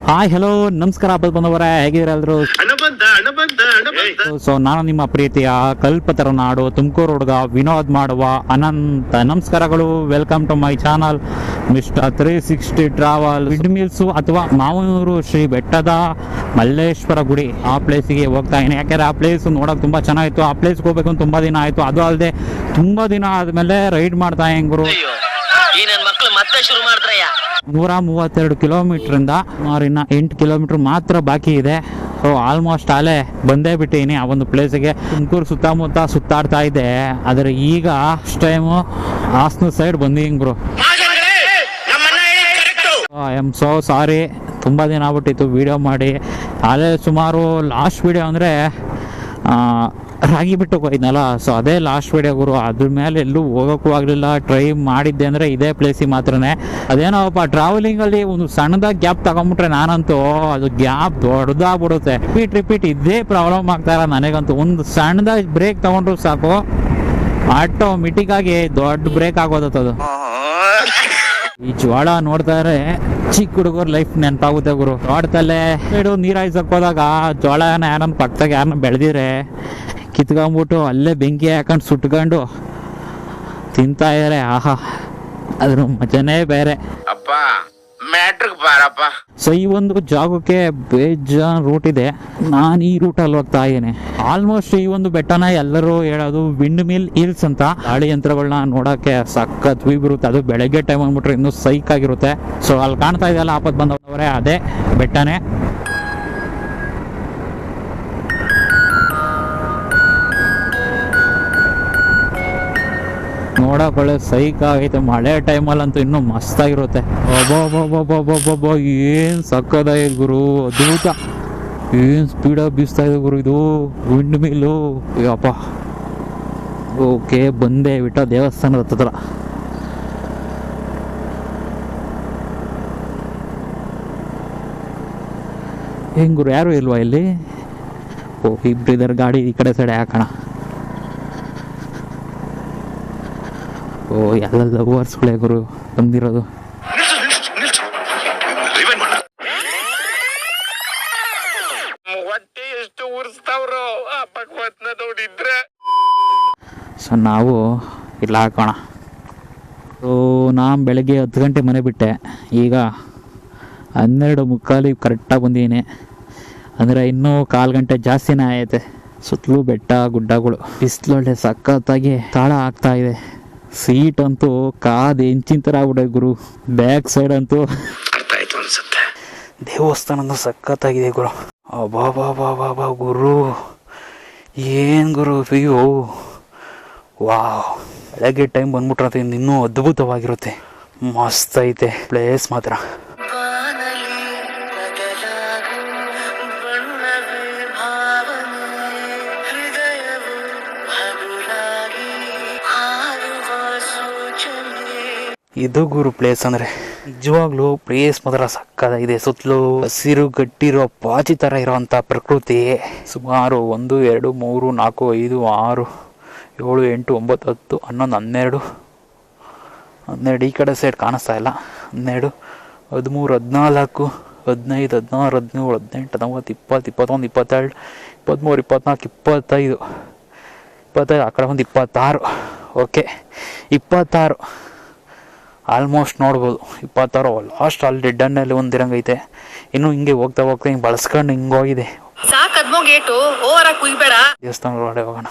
Hi hello ನಮಸ್ಕಾರ ಹಬ್ಬದ ಬಂದವರೇ. ಹೇಗಿದ್ದೀರಾ ಎಲ್ರು ಸೊ ನಾನು ನಿಮ್ಮ ಪ್ರೀತಿಯ ಕಲ್ಪತರ ನಾಡು ತುಮಕೂರು ಹುಡುಗ ವಿನೋದ್ ಮಾಡುವ ಅನಂತ. ನಮಸ್ಕಾರಗಳು. Welcome to my channel mister three sixty travel with meals ಅಥವಾ ಮಾವನೂರು ಶ್ರೀ ಬೆಟ್ಟದ ಮಲ್ಲೇಶ್ವರ ಗುಡಿ. ಆ ಪ್ಲೇಸಿಗೆ ಹೋಗ್ತಾ ಇದ್ದೀನಿ. ಯಾಕೆಂದ್ರೆ ಆ ಪ್ಲೇಸ್ ನೋಡೋಕೆ ತುಂಬಾ ಚೆನ್ನಾಗಿತ್ತು. ಆ ಪ್ಲೇಸ್ಗೆ ಹೋಗ್ಬೇಕು ಅಂತ ತುಂಬ ದಿನ ಆಯಿತು. ಅದು ಅಲ್ಲದೆ ತುಂಬ ದಿನ ಆದಮೇಲೆ ರೈಡ್ ಮಾಡ್ತಾ ಹೆಂಗರು ಈ ಮಕ್ಳು ಮತ್ತೆ ಶುರು ಮಾಡಿದ್ರಯ್ಯ? ನೂರ ಮೂವತ್ತೆರಡು ಕಿಲೋಮೀಟ್ರಿಂದ ಸುಮಾರು ಇನ್ನು ಎಂಟು ಕಿಲೋಮೀಟ್ರ್ ಮಾತ್ರ ಬಾಕಿ ಇದೆ. ಸೊ ಆಲ್ಮೋಸ್ಟ್ ಅಲ್ಲೇ ಬಂದೇ ಬಿಟ್ಟೀನಿ ಆ ಒಂದು ಪ್ಲೇಸಿಗೆ ತುಮಕೂರು ಸುತ್ತಮುತ್ತ ಸುತ್ತಾಡ್ತಾ ಇದ್ದೆ. ಆದರೆ ಈಗ ಅಷ್ಟು ಟೈಮು ಹಾಸನ ಸೈಡ್ ಬಂದೀನಿ bro I am so sorry ತುಂಬ ದಿನ ಆಗ್ಬಿಟ್ಟಿತ್ತು ವೀಡಿಯೋ ಮಾಡಿ. ಅಲ್ಲೇ ಸುಮಾರು ಲಾಸ್ಟ್ ವೀಡಿಯೋ ಅಂದರೆ ರಾಗಿ ಬಿಟ್ಟು ಹೋಗಿದ್ನಲ್ಲ ಸೊ ಅದೇ ಲಾಸ್ಟ್ ವೀಡಿಯೋ ಗುರು, ಅದ್ರ ಮೇಲೆ ಎಲ್ಲೂ ಹೋಗೋಕ್ಕೂ ಆಗಲಿಲ್ಲ ಟ್ರೈ ಮಾಡಿದ್ದೆ ಅಂದರೆ ಇದೇ ಪ್ಲೇಸಿಗೆ ಮಾತ್ರನೇ. ಅದೇನೋಪ್ಪ ಟ್ರಾವೆಲಿಂಗಲ್ಲಿ ಒಂದು ಸಣ್ಣದಾಗಿ ಗ್ಯಾಪ್ ತಗೊಂಬಿಟ್ರೆ ನಾನಂತೂ ಅದು ಗ್ಯಾಪ್ ದೊಡ್ಡದಾಗ್ಬಿಡುತ್ತೆ ರಿಪೀಟ್ ರಿಪೀಟ್ ಇದೇ ಪ್ರಾಬ್ಲಮ್ ಆಗ್ತಾರ ನನಗಂತೂ. ಒಂದು ಸಣ್ಣದಾಗಿ ಬ್ರೇಕ್ ತಗೊಂಡ್ರು ಸಾಕು. ಆಟೋಮೆಟಿಕ್ ಆಗಿ ದೊಡ್ಡ ಬ್ರೇಕ್ ಆಗೋದತ್ತದು ಈ ಜ್ವಾಳ ನೋಡ್ತಾರೆ ಚಿಕ್ಕ ಹುಡುಗರ ಲೈಫ್ ನೆನಪಾಗುತ್ತೆ ಗುರು. ನೋಡ್ತಲ್ಲೇ ನೀರಾಯ್ಸಕ್ ಹೋದಾಗ ಜ್ವಾಳನ ಯಾರನ್ನ ಪಕ್ಕದಾಗ ಯಾರನ್ನ ಬೆಳೆದಿದ್ರೆ ಕಿತ್ಕೊಂಡ್ಬಿಟ್ಟು ಅಲ್ಲೇ ಬೆಂಕಿ ಹಾಕೊಂಡು ಸುಟ್ಕೊಂಡು ತಿಂತಾ ಇದಾರೆ. ಆಹಾ ಅದ್ರ ಮಜನೇ ಬೇರೆ. ಅಪ್ಪ ಮ್ಯಾಟ್ರಿಕ್ ಬಾರಪ್ಪ. ಸೊ ಈ ಒಂದು ಜಾಗಕ್ಕೆ ಬೇಜಾನ್ ರೂಟ್ ಇದೆ. ನಾನು ಈ ರೂಟಲ್ಲಿ ಹೋಗ್ತಾ ಇದ್ದೀನಿ. ಆಲ್ಮೋಸ್ಟ್ ಈ ಒಂದು ಬೆಟ್ಟನ ಎಲ್ಲರೂ ಹೇಳೋದು ವಿಂಡ್ ಮಿಲ್ ಹಿಲ್ಸ್ ಅಂತ. ಗಾಳಿ ಯಂತ್ರಗಳನ್ನ ನೋಡೋಕ್ಕೆ ಸಖತ್ ವ್ಯೂ ಬರುತ್ತೆ. ಅದು ಬೆಳಗ್ಗೆ ಟೈಮ್ ಅಂದ್ಬಿಟ್ರೆ ಇನ್ನೂ ಸೈಕ್ ಆಗಿರುತ್ತೆ. ಸೊ ಅಲ್ಲಿ ಕಾಣ್ತಾ ಇದೆಯಲ್ಲ ಆಪತ್ ಬಂದವರೇ. ಅದೇ ಬೆಟ್ಟನೇ. ನೋಡಕ್ ಒಳ್ಳೆ ಸೈಕ್ ಆಗೈತೆ. ಮಳೆ ಟೈಮಲ್ಲಂತೂ ಇನ್ನೂ ಮಸ್ತಾಗಿರುತ್ತೆ. ಒಬ್ಬೊಬ್ಬೊಬ್ಬೊಬ್ಬೊಬ್ಬೊಬ್ಬ ಏನು ಸಕ್ಕದಾಗಿದೆ ಗುರು. ಅದ್ಭುತ. ಏನು ಸ್ಪೀಡಾಗಿ ಬೀಸ್ತಾ ಇದೆ ಗುರು ಇದು. ವಿಂಡ್ ಮಿಲ್ಲು ಅಪ್ಪ ಓಕೆ, ಬಂದೆ. ಬಿಟ್ಟ ದೇವಸ್ಥಾನದ ಹತ್ರ. ಹೆಂಗ್ ಗುರು, ಯಾರು ಇಲ್ವಾ ಇಲ್ಲಿ? ಓ ಇಬ್ಬರಿದ್ದಾರೆ ಗಾಡಿ ಈ ಕಡೆ ಸೈಡ್ ಹಾಕೋಣ. ಓ ಎಲ್ಲ ಲವರ್ಸ್ಗಳೇ ಗುರು ಬಂದಿರೋದು. ಸೊ ನಾವು ಇಲ್ಲ ಹಾಕೋಣ ಸೊ ನಾನು ಬೆಳಗ್ಗೆ ಹತ್ತು ಗಂಟೆ ಮನೆ ಬಿಟ್ಟೆ. ಈಗ ಹನ್ನೆರಡು ಮುಕ್ಕಾಲಿಗೆ ಕರೆಕ್ಟಾಗಿ ಬಂದಿದ್ದೀನಿ. ಅಂದರೆ ಇನ್ನೂ ಕಾಲು ಗಂಟೆ ಜಾಸ್ತಿನೇ ಆಯೈತೆ. ಸುತ್ತಲೂ ಬೆಟ್ಟ ಗುಡ್ಡಗಳು. ಬಿಸಿಲೊಳ್ಳೆ ಸಖತ್ತಾಗಿ ತಾಳ ಆಗ್ತಾ ಇದೆ. ಸೀಟ್ ಅಂತೂ ಕಾದು ಹೆಂಚಿನ ಥರ ಆಗ್ಬಿಟ್ಟೆ ಗುರು. ಬ್ಯಾಕ್ ಸೈಡ್ ಅಂತೂ. ಅರ್ಥ ಆಯ್ತು ಅನ್ಸುತ್ತೆ. ದೇವಸ್ಥಾನ ಸಖತ್ತಾಗಿದೆ ಗುರು. ಬಾ ಬಾ ಬಾ ಬಾ ಬಾ ಗುರು. ಏನು ಗುರು ವ್ಯೂ ವಾವ್. ಬೆಳಗ್ಗೆ ಟೈಮ್ ಬಂದ್ಬಿಟ್ರೆ ಇನ್ನೂ ಅದ್ಭುತವಾಗಿರುತ್ತೆ. ಮಸ್ತ್ ಐತೆ ಪ್ಲೇಸ್ ಮಾತ್ರ. ಇದು ಗುರು ಪ್ಲೇಸ್ ಅಂದರೆ ನಿಜವಾಗ್ಲೂ ಪ್ಲೇಸ್ ಮಾತ್ರ ಸಕ್ಕದಾಗಿದೆ ಸುತ್ತಲೂ ಹಸಿರು ಗಟ್ಟಿರೋ ಪಾಚಿ ಥರ ಇರೋವಂಥ ಪ್ರಕೃತಿ. ಸುಮಾರು ಒಂದು, ಎರಡು, ಮೂರು, ನಾಲ್ಕು, ಐದು, ಆರು, ಏಳು, ಎಂಟು, ಒಂಬತ್ತು, ಹತ್ತು, ಹನ್ನೊಂದು, ಹನ್ನೆರಡು ಹನ್ನೆರಡು ಈ ಕಡೆ ಸೈಡ್ ಕಾಣಿಸ್ತಾ ಇಲ್ಲ. ಹನ್ನೆರಡು, ಹದಿಮೂರು, ಹದಿನಾಲ್ಕು, ಹದಿನೈದು, ಹದಿನಾರು, ಹದಿನೇಳು, ಹದಿನೆಂಟು ಹತ್ತೊಂಬತ್ತು ಇಪ್ಪತ್ತು, ಇಪ್ಪತ್ತೊಂದು, ಇಪ್ಪತ್ತೆರಡು, ಇಪ್ಪತ್ತ್ಮೂರು, ಇಪ್ಪತ್ನಾಲ್ಕು, ಇಪ್ಪತ್ತೈದು ಇಪ್ಪತ್ತೈದು, ಆ ಕಡೆ ಒಂದು ಇಪ್ಪತ್ತಾರು. ಓಕೆ ಇಪ್ಪತ್ತಾರು. ಆಲ್ಮೋಸ್ಟ್ ನೋಡ್ಬೋದು. ಇಪ್ಪತ್ತಾರು ಲಾಸ್ಟ್ ಅಲ್ಲಿ ಡೆಡ್ ಎಂಡಲ್ಲಿ ಒಂದಿರಂಗೈತೆ ಇನ್ನು ಹಿಂಗೆ ಹೋಗ್ತಾ ಹೋಗ್ತಾ ಹಿಂಗೆ ಬಳಸ್ಕೊಂಡು ಹಿಂಗೆ ಹೋಗಿದೆ. ಸಾಕ್ ಅದ್ಮೋ ಗೇಟು ಓವರ ಕುಯ್ಬೇಡ. ದೇವಸ್ಥಾನ ಒಳಗಡೆ ಹೋಗೋಣ.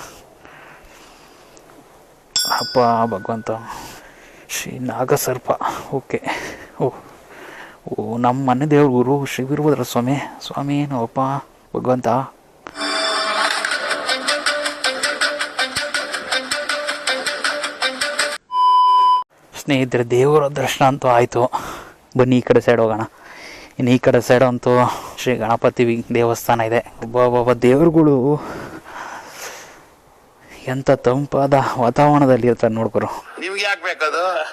ಅಪ್ಪ ಭಗವಂತ. ಶ್ರೀ ನಾಗಸರ್ಪ. ಓಕೆ. ಓ ಓ ನಮ್ಮ ಮನೆ ದೇವ್ರ ಗುರು ಶ್ರೀ ವೀರಭದ್ರ ಸ್ವಾಮಿ. ಸ್ವಾಮಿ ಏನು ಅಪ್ಪ ಭಗವಂತ. ಸ್ನೇಹಿತರೆ ದೇವರ ದರ್ಶನ ಅಂತೂ ಆಯಿತು. ಬನ್ನಿ ಈ ಕಡೆ ಸೈಡ್ ಹೋಗೋಣ. ಇನ್ನು ಈ ಕಡೆ ಸೈಡ್ ಅಂತೂ ಶ್ರೀ ಗಣಪತಿ ದೇವಸ್ಥಾನ ಇದೆ. ಒಬ್ಬ ದೇವರುಗಳು ಎಂಥ ತಂಪಾದ ವಾತಾವರಣದಲ್ಲಿ ಇರ್ತಾರೆ ನೋಡ್ಕೊರು.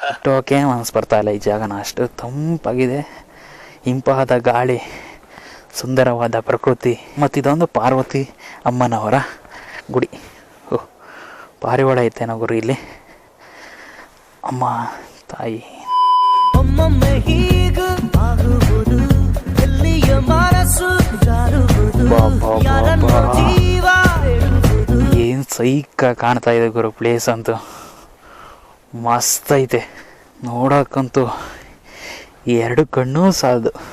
ಅಷ್ಟೋಕೆ ಮನಸ್ಸು ಬರ್ತಾ ಇಲ್ಲ ಈ ಜಾಗನ. ಅಷ್ಟು ತಂಪಾಗಿದೆ. ಇಂಪಾದ ಗಾಳಿ ಸುಂದರವಾದ ಪ್ರಕೃತಿ ಮತ್ತು ಇದೊಂದು ಪಾರ್ವತಿ ಅಮ್ಮನವರ ಗುಡಿ. ಓ ಪಾರಿವಾಳ ಐತೆ ಗುರು ಇಲ್ಲಿ. ಅಮ್ಮ ತಾಯಿ. ಏನು ಸೈಕ ಕಾಣ್ತಾ ಇದೆ ಗುರು ಪ್ಲೇಸ್ ಅಂತೂ. ಮಸ್ತ್ ಐತೆ. ನೋಡೋಕ್ಕಂತೂ ಎರಡು ಕಣ್ಣೂ ಸಾಲದು.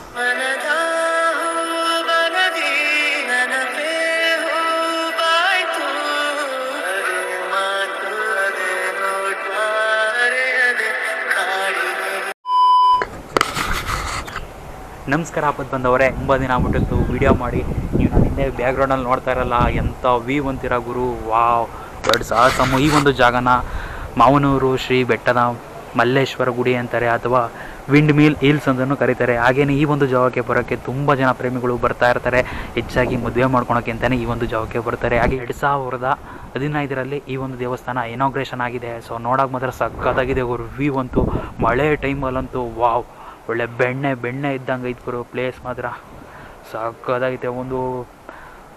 ನಮಸ್ಕಾರ ಹಬ್ಬದ ಬಂದವರೇ, ತುಂಬ ದಿನ ಆಗ್ಬಿಟ್ಟಿತ್ತು ವಿಡಿಯೋ ಮಾಡಿ. ನೀವು ನಾನು ಹಿಂದೆ ಬ್ಯಾಕ್ಗ್ರೌಂಡಲ್ಲಿ ನೋಡ್ತಾ ಇರಲ್ಲ ಎಂಥ ವ್ಯೂ ಅಂತೀರ ಗುರು? ವಾವ್, ದೊಡ್ಡ ಸಮ ಈ ಒಂದು ಜಾಗನ ಮಾವನೂರು ಶ್ರೀ ಬೆಟ್ಟದ ಮಲ್ಲೇಶ್ವರ ಗುಡಿ ಅಂತಾರೆ, ಅಥವಾ ವಿಂಡ್ ಮಿಲ್ ಹಿಲ್ಸ್ ಅಂತಲೂ ಕರೀತಾರೆ. ಹಾಗೆಯೇ ಈ ಒಂದು ಜಾಗಕ್ಕೆ ಬರೋಕ್ಕೆ ತುಂಬ ಜನ ಪ್ರೇಮಿಗಳು ಬರ್ತಾ ಇರ್ತಾರೆ. ಹೆಚ್ಚಾಗಿ ಮದುವೆ ಮಾಡ್ಕೊಳಕ್ಕೆ ಅಂತಲೇ ಈ ಒಂದು ಜಾಗಕ್ಕೆ ಬರ್ತಾರೆ. ಹಾಗೆ ಎರಡು ಸಾವಿರದ ಹದಿನೈದರಲ್ಲಿ ಈ ಒಂದು ದೇವಸ್ಥಾನ ಇನಾಗ್ರೇಷನ್ ಆಗಿದೆ. ಸೊ ನೋಡೋಕೆ ಮಾತ್ರ ಸಕ್ಕತ್ತಾಗಿದೆ ಗುರು. ವ್ಯೂ ಅಂತೂ ಮಳೆ ಟೈಮಲ್ಲಂತೂ ವಾವ್. ಒಳ್ಳೆ ಬೆಣ್ಣೆ ಬೆಣ್ಣೆ ಇದ್ದಂಗೆ ಐತೆ ಗುರು ಪ್ಲೇಸ್ ಮಾತ್ರ. ಸಾಕಾಗೈತೆ ಒಂದು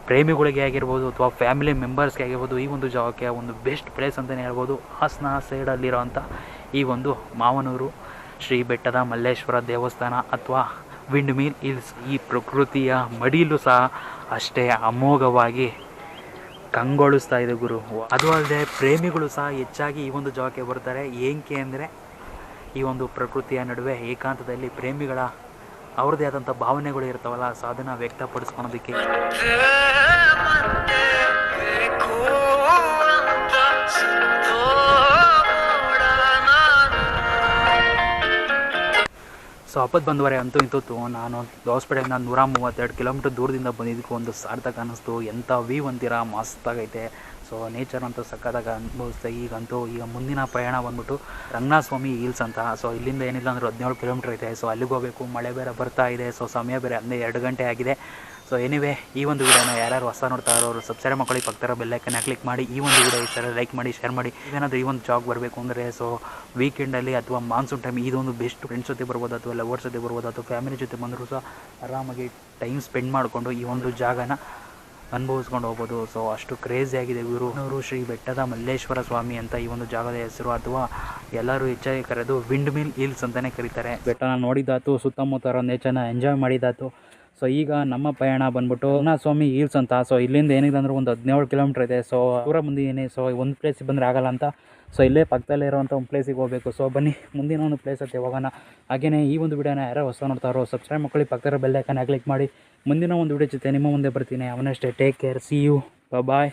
ಪ್ರೇಮಿಗಳಿಗೆ ಆಗಿರ್ಬೋದು ಅಥವಾ ಫ್ಯಾಮಿಲಿ ಮೆಂಬರ್ಸ್ಗೆ ಆಗಿರ್ಬೋದು, ಈ ಒಂದು ಜಾಗಕ್ಕೆ ಒಂದು ಬೆಸ್ಟ್ ಪ್ಲೇಸ್ ಅಂತಲೇ ಹೇಳ್ಬೋದು. ಹಾಸನ ಸೈಡಲ್ಲಿರೋವಂಥ ಈ ಒಂದು ಮಾವನೂರು, ಶ್ರೀ ಬೆಟ್ಟದ ಮಲ್ಲೇಶ್ವರ ದೇವಸ್ಥಾನ ಅಥವಾ ವಿಂಡ್ ಮಿಲ್ ಇಲ್ಸ್ ಈ ಪ್ರಕೃತಿಯ ಮಡಿಲು ಸಹ ಅಷ್ಟೇ ಅಮೋಘವಾಗಿ ಕಂಗೊಳಿಸ್ತಾ ಇದೆ ಗುರು. ಅದು ಅಲ್ಲದೆ ಪ್ರೇಮಿಗಳು ಸಹ ಹೆಚ್ಚಾಗಿ ಈ ಒಂದು ಜಾಗಕ್ಕೆ ಬರ್ತಾರೆ. ಏನಕ್ಕೆ ಅಂದರೆ ಈ ಒಂದು ಪ್ರಕೃತಿಯ ನಡುವೆ ಏಕಾಂತದಲ್ಲಿ ಪ್ರೇಮಿಗಳ ಅವ್ರದ್ದೇ ಆದಂಥ ಭಾವನೆಗಳು ಇರ್ತಾವಲ್ಲ, ಸಾಧನ ವ್ಯಕ್ತಪಡಿಸ್ಕೊಳೋದಕ್ಕೆ. ಸೊ ಅಪ್ಪದ ಬಂದವರೆ, ಅಂತೂ ಇಂತೂ ನಾನು ಹಾಸ್ಪಿಟಲಿಂದ ನೂರ ಮೂವತ್ತೆರಡು ಕಿಲೋಮೀಟರ್ ದೂರದಿಂದ ಬಂದಿದ್ದಕ್ಕೂ ಒಂದು ಸಾರ್ಥಕ ಅನ್ನಿಸ್ತು ಎಂಥ ವ್ಯೂ ಒಂದಿರ ಮಸ್ತಾಗೈತೆ. ಸೊ ನೇಚರ್ ಅಂತೂ ಸಕ್ಕತ್ತಾಗಿ ಅನುಭವಿಸ್ದೆ. ಈಗಂತೂ ಈಗ ಮುಂದಿನ ಪ್ರಯಾಣ ಬಂದ್ಬಿಟ್ಟು ರಂಗನಾಸ್ವಾಮಿ ಹೀಲ್ಸ್ ಅಂತ. ಸೊ, ಇಲ್ಲಿಂದ ಏನಿಲ್ಲ ಅಂದ್ರೆ ಹದಿನೇಳು ಕಿಲೋಮೀಟ್ರ್ ಐತೆ ಸೊ, ಅಲ್ಲಿಗೆ ಹೋಗಬೇಕು. ಮಳೆ ಬೇರೆ ಬರ್ತಾ ಇದೆ. ಸೊ, ಸಮಯ ಬೇರೆ ಅಂದರೆ ಎರಡು ಗಂಟೆ ಆಗಿದೆ. ಸೊ ಎನಿವೆ ಈ ಒಂದು ವಿಡಿಯೋನ ಯಾರ್ಯಾರು ಹೊಸ ನೋಡ್ತಾ ಇರೋರು ಸಬ್ಸ್ಕ್ರೈಬ್ ಮಾಡ್ಕೊಳ್ಳಿ. ಪಕ್ಕದ ಬೆಲ್ಲೈಕನ್ನ ಕ್ಲಿಕ್ ಮಾಡಿ. ಈ ಒಂದು ವಿಡಿಯೋ ಥರ ಲೈಕ್ ಮಾಡಿ ಶೇರ್ ಮಾಡಿ. ಏನಾದರೂ ಈ ಒಂದು ಜಾಗ್ ಬರಬೇಕು ಅಂದರೆ ಸೊ ವೀಕೆಂಡಲ್ಲಿ ಅಥವಾ ಮಾನ್ಸೂನ್ ಟೈಮ್ ಇದೊಂದು ಬೆಸ್ಟ್ ಫ್ರೆಂಡ್ಸ್ ಜೊತೆ ಬರ್ಬೋದು ಅಥವಾ ಲವರ್ಸ್ ಜೊತೆ ಬರ್ಬೋದು ಅಥವಾ ಫ್ಯಾಮಿಲಿ ಜೊತೆ ಬಂದರೂ ಸಹ ಆರಾಮಾಗಿ ಟೈಮ್ ಸ್ಪೆಂಡ್ ಮಾಡಿಕೊಂಡು ಈ ಒಂದು ಜಾಗನ ಅನುಭವಿಸ್ಕೊಂಡು ಹೋಗ್ಬೋದು. ಸೊ ಅಷ್ಟು ಕ್ರೇಜಿ ಆಗಿದೆ ಗುರು. ಶ್ರೀ ಬೆಟ್ಟದ ಮಲ್ಲೇಶ್ವರ ಸ್ವಾಮಿ ಅಂತ ಈ ಒಂದು ಜಾಗದ ಹೆಸರು ಅಥವಾ ಎಲ್ಲರೂ ಹೆಚ್ಚಾಗಿ ಕರೆದು ವಿಂಡ್ ಮಿಲ್ ಹಿಲ್ಸ್ ಅಂತಲೇ ಕರೀತಾರೆ. ಬೆಟ್ಟನ ನೋಡಿದಾತು ಸುತ್ತಮುತ್ತ ನೇಚರ್ನ ಎಂಜಾಯ್ ಮಾಡಿದಾತು ಸೊ ಈಗ ನಮ್ಮ ಪಯಣ ಬಂದ್ಬಿಟ್ಟು ಸ್ವಾಮಿ ಹೀಲ್ಸ್ ಅಂತ. ಸೊ ಇಲ್ಲಿಂದ ಏನಿದೆ ಅಂದ್ರೆ ಒಂದು ಹದಿನೇಳು ಕಿಲೋಮೀಟರ್ ಇದೆ. ಸೊ ದೂರ ಏನೇ ಸೊ ಒಂದು ಪ್ಲೇಸಿಗೆ ಬಂದರೆ ಆಗಲ್ಲ ಅಂತ. ಸೊ ಇಲ್ಲೇ ಪಕ್ಕದಲ್ಲೇ ಇರೋವಂಥ ಒಂದು ಪ್ಲೇಸಿಗೆ ಹೋಗಬೇಕು. ಸೊ ಬನ್ನಿ, ಮುಂದಿನ ಒಂದು ಪ್ಲೇಸ್ ಅಂತ ಹೋಗೋಣ. ಹಾಗೆಯೇ ಈ ಒಂದು ವಿಡಿಯೋನ ಯಾರೋ ಹೊಸ ನೋಡ್ತಾರೋ ಸಬ್ಸ್ಕ್ರೈಬ್ ಮಾಡ್ಕೊಳ್ಳಿ. ಪಕ್ಕದ ಬೆಲ್ಲೈಕನ್ನ ಕ್ಲಿಕ್ ಮಾಡಿ. ಮುಂದಿನ ಒಂದು ವಿಡಿಯೋ ಜೊತೆ ನಿಮ್ಮ ಮುಂದೆ ಬರ್ತೀನಿ. ಅವನಷ್ಟೇ take care see you bye